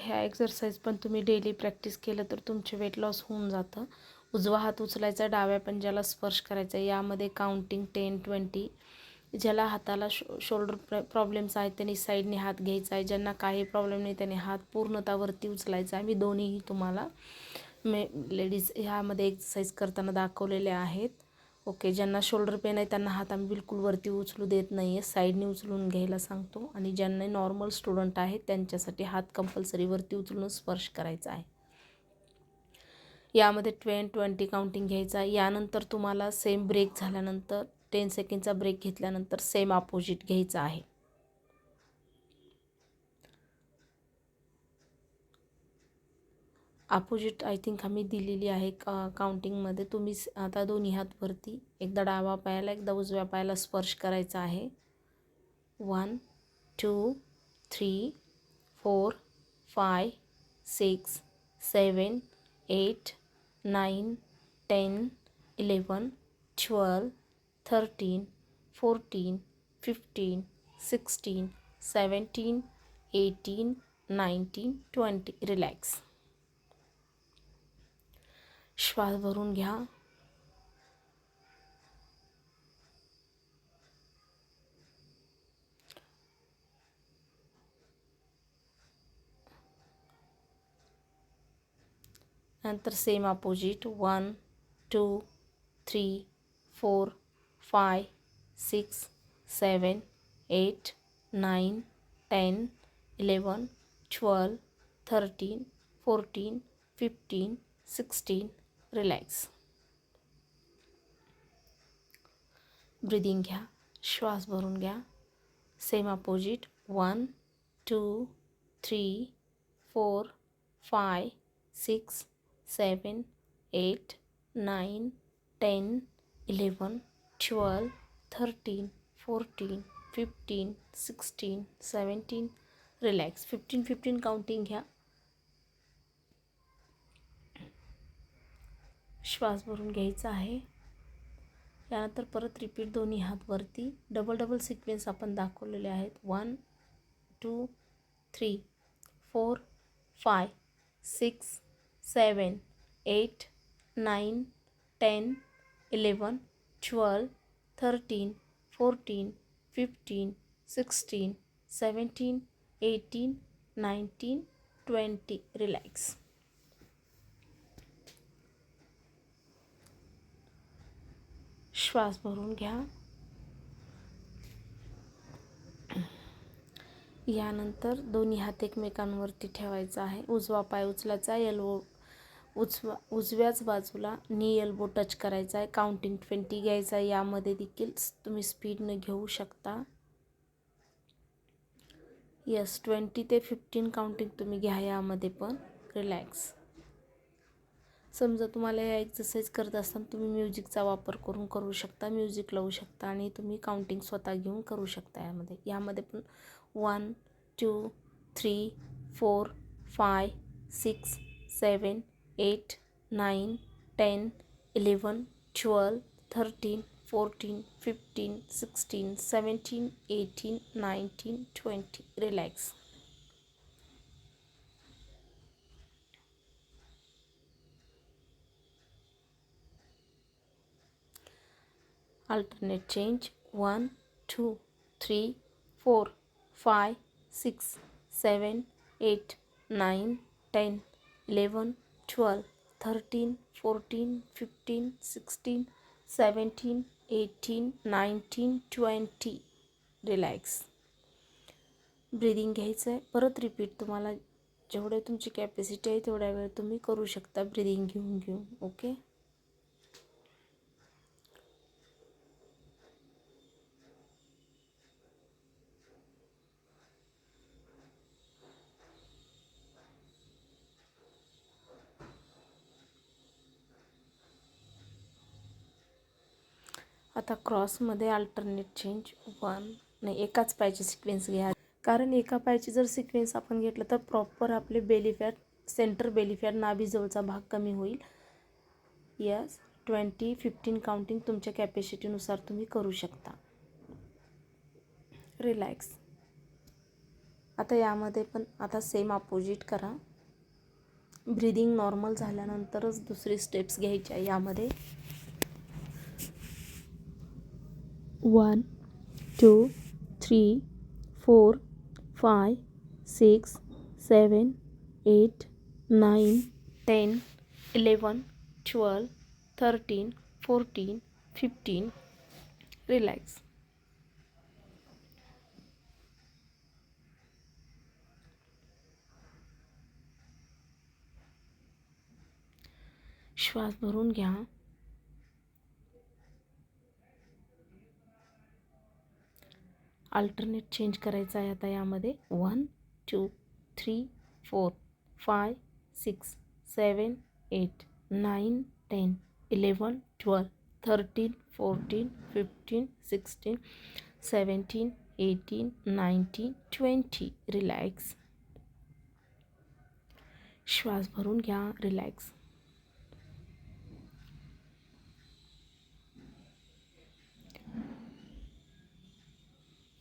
ह्या एक्झरसाईज पण तुम्ही डेली प्रॅक्टिस केलं तर तुमचे वेट लॉस होऊन जातं. उजवा हात उचलायचा डाव्या पंजाला स्पर्श करायचा यामध्ये काउंटिंग टेन ट्वेंटी ज्याला हाताला शो शोल्डर प्र प्रॉब्लेम्स आहेत त्यांनी साईडने हात घ्यायचा आहे. ज्यांना काही प्रॉब्लेम नाही त्यांनी हात पूर्णतावरती उचलायचा आहे. मी दोन्हीही तुम्हाला मे लेडीज ह्यामध्ये एक्सरसाइज करताना दाखवलेल्या आहेत. ओके ज्यांना शोल्डर पेन आहे त्यांना हात आम्ही बिलकुल वरती उचलू देत नाही आहे साईडने उचलून घ्यायला सांगतो. आणि ज्यांना नॉर्मल स्टुडंट आहेत त्यांच्यासाठी हात कंपल्सरी वरती उचलून स्पर्श करायचा आहे. यामध्ये ट्वेन ट्वेंटी काउंटिंग घ्यायचा यानंतर तुम्हाला सेम ब्रेक झाल्यानंतर टेन सेकंडचा ब्रेक घेतल्यानंतर सेम अपोजिट घ्यायचा आहे. अपोजिट आय थिंक आम्ही दिलेली आहे का काउंटिंगमध्ये तुम्ही आता दोन्ही हातवरती एकदा डावा पायाला एकदा उजव्या पायाला स्पर्श करायचा आहे. One two three four five six seven eight nine ten eleven twelve thirteen fourteen fifteen sixteen seventeen eighteen nineteen twenty relax श्वास भरून घ्या. नंतर same opposite one two three four five six seven eight nine ten eleven twelve thirteen fourteen fifteen sixteen relax breathing घ्या. श्वास भरून घ्या. Same opposite one two three four five six seven eight nine ten eleven twelve thirteen fourteen fifteen sixteen seventeen relax fifteen fifteen counting घ्या. श्वास भरून घ्यायचा आहे. त्यानंतर परत रिपीट दोन्ही हात वरती. डबल डबल सिक्वेन्स आपण दाखवलेले आहेत. One two three four five six seven eight nine ten eleven twelve thirteen fourteen fifteen sixteen seventeen eighteen nineteen twenty relax श्वास भरून घ्या. यानंतर दोन्ही हात एकमेकांवरती ठेवायचा आहे. उजवा पाय उचलायचा एल्बो उजवा उजव्याच बाजूला नी एल्बो टच करायचा आहे. काउंटिंग ट्वेंटी घ्यायचा आहे. यामध्ये देखील तुम्ही स्पीडनं घेऊ शकता. यस ट्वेंटी ते फिफ्टीन काउंटिंग तुम्ही घ्या यामध्ये पण. रिलॅक्स समजा तुम्हाला या एक्सरसाइज करत असताना तुम्ही म्युझिकचा वापर करून करू शकता म्युझिक लावू शकता आणि तुम्ही काउंटिंग स्वतः घेऊन करू शकता यामध्ये. यामध्ये पण one two three four five six seven eight nine ten eleven twelve thirteen fourteen fifteen sixteen seventeen eighteen nineteen twenty relax alternate change. 1 2 3 4 5 6 7 8 9 10 11 12 13 14 15 16 17 18 19 20 relax breathing घ्यायचं आहे परत रिपीट तुम्हाला. जेवढे तुमची कॅपॅसिटी आहे तेवढ्या वेळ तुम्ही करू शकता ब्रिदिंग घेऊन घेऊन ओके आता क्रॉसमध्ये अल्टरनेट चेंज वन नाही एकाच पायची सिक्वेन्स घ्या. कारण एका पायची जर सिक्वेन्स आपण घेतलं तर प्रॉपर आपले बेलिफॅट सेंटर बेलिफॅट नाभीजवळचा भाग कमी होईल. यस ट्वेंटी फिफ्टीन काउंटिंग तुमच्या कॅपॅसिटीनुसार तुम्ही करू शकता. रिलॅक्स आता यामध्ये पण आता सेम अपोजिट करा. ब्रिदिंग नॉर्मल झाल्यानंतरच दुसरी स्टेप्स घ्यायच्या यामध्ये. One, two, three, four, five, six, seven, eight, nine, ten, eleven, twelve, thirteen, fourteen, fifteen. Relax. श्वास भरून घ्या। अल्टरनेट चेंज करायचा आहे आता यामध्ये. One two three four five six seven eight nine ten eleven twelve thirteen fourteen fifteen sixteen seventeen eighteen nineteen twenty relax श्वास भरून घ्या. रिलॅक्स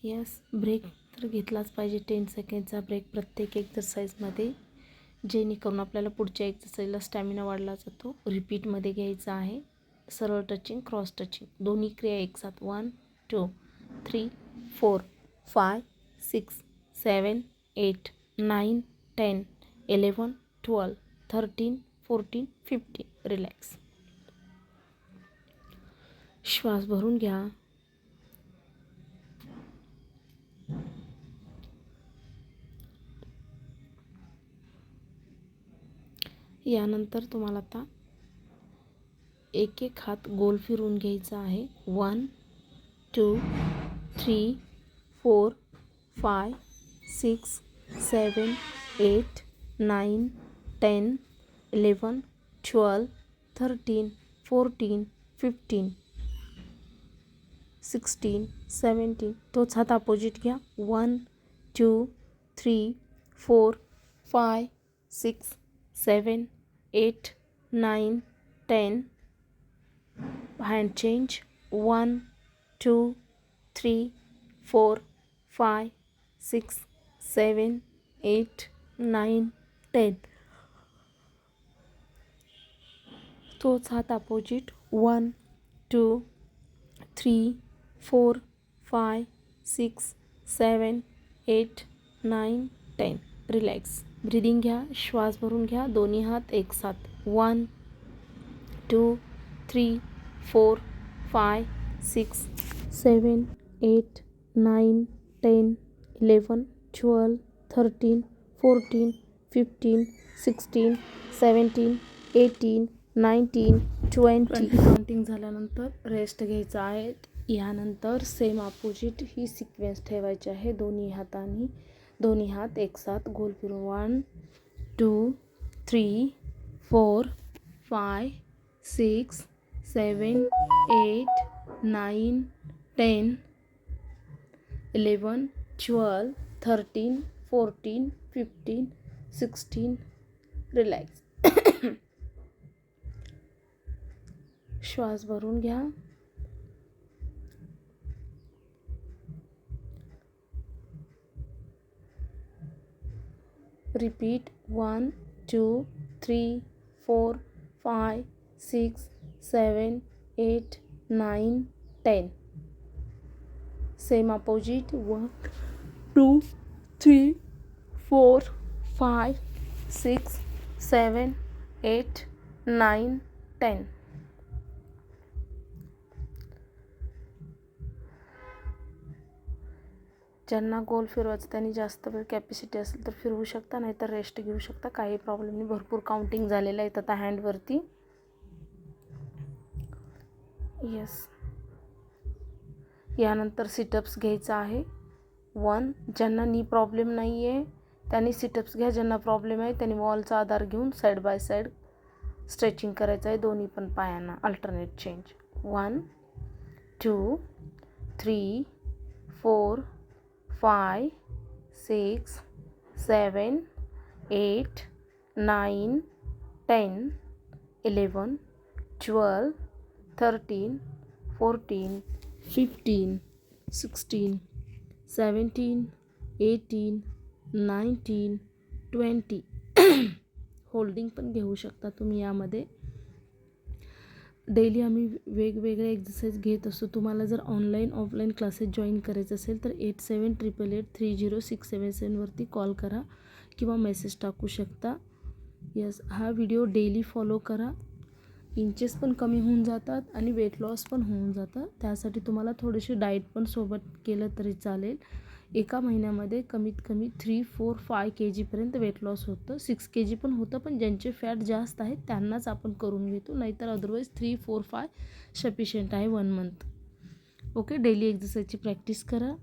यस ब्रेक तर घेतलाच पाहिजे. टेन सेकंडचा ब्रेक प्रत्येक एक्सरसाइजमध्ये जेणेकरून आपल्याला पुढच्या एक्सरसाइजला स्टॅमिना वाढला जातो. रिपीटमध्ये घ्यायचा आहे. सरळ टचिंग क्रॉस टचिंग दोन्ही क्रिया एक साथ. One two three four five six seven eight nine ten eleven twelve thirteen fourteen fifteen relax श्वास भरून घ्या. यानंतर तुम्हाला आता एक एक हात गोल फिरून घ्यायचा आहे. One two three four five six seven eight nine ten eleven twelve thirteen fourteen fifteen sixteen seventeen तोच हात अपोजिट घ्या. One two three four five six seven eight nine ten hand change one two three four five six seven eight nine ten. तोच हात opposite one two three four five six seven eight nine ten. Relax breathing घ्या श्वास भरून घ्या. दोन्ही हात एक साथ. One two three four five six seven eight nine ten eleven twelve thirteen fourteen fifteen sixteen seventeen eighteen nineteen twenty counting झाल्यानंतर rest घ्यायचा आहे. यानंतर सेम अपोजिट ही सिक्वेन्स ठेवायची आहे. दोन्ही हातांनी दोन्ही हात एकसाथ गोल फिरून. One two three four five six seven eight nine ten eleven twelve thirteen fourteen fifteen sixteen relax श्वास भरून घ्या. Repeat 1 2 3 4 5 6 7 8 9 10 same opposite 1 2 3 4 5 6 7 8 9 10 ज्यांना गोल फिरवायचं त्यांनी जास्त वेळ कॅपॅसिटी असेल तर फिरवू शकता नाही तर रेस्ट घेऊ शकता. काही प्रॉब्लेम नाही. भरपूर काउंटिंग झालेलं आहे आता हँडवरती येस यानंतर सिटअप्स घ्यायचं आहे. वन ज्यांना नी प्रॉब्लेम नाही आहे त्यांनी सिटअप्स घ्या. ज्यांना प्रॉब्लेम आहे त्यांनी वॉलचा आधार घेऊन साईड बाय साईड स्ट्रेचिंग करायचं आहे. दोन्ही पण पायांना alternate change one two three four five six seven eight nine ten eleven twelve thirteen fourteen fifteen sixteen seventeen eighteen nineteen twenty holding पण घेऊ शकता तुम्ही यामध्ये. डेली आम्ही वेगवेगळे एक्झरसाईज घेत असतो. तुम्हाला जर ऑनलाईन ऑफलाईन क्लासेस जॉईन करायचं असेल तर eight seven triple eight three zero six seven सेवनवरती call करा किंवा मेसेज टाकू शकता. यस हा व्हिडिओ डेली फॉलो करा. इंचेस पण कमी होऊन जातात आणि वेट लॉस पण होऊन जातं. त्यासाठी तुम्हाला थोडीशी डाएट पण सोबत केलं तरी चालेल. एका महिन्यामध्ये कमीत कमी थ्री फोर फाय के जीपर्यंत वेट लॉस होतं. सिक्स के जी पण होतं पण ज्यांचे फॅट जास्त आहेत त्यांनाच आपण करून घेतो. नाहीतर otherwise three four five sufficient आहे वन मंथ ओके डेली एक्झरसाईजची प्रॅक्टिस करा.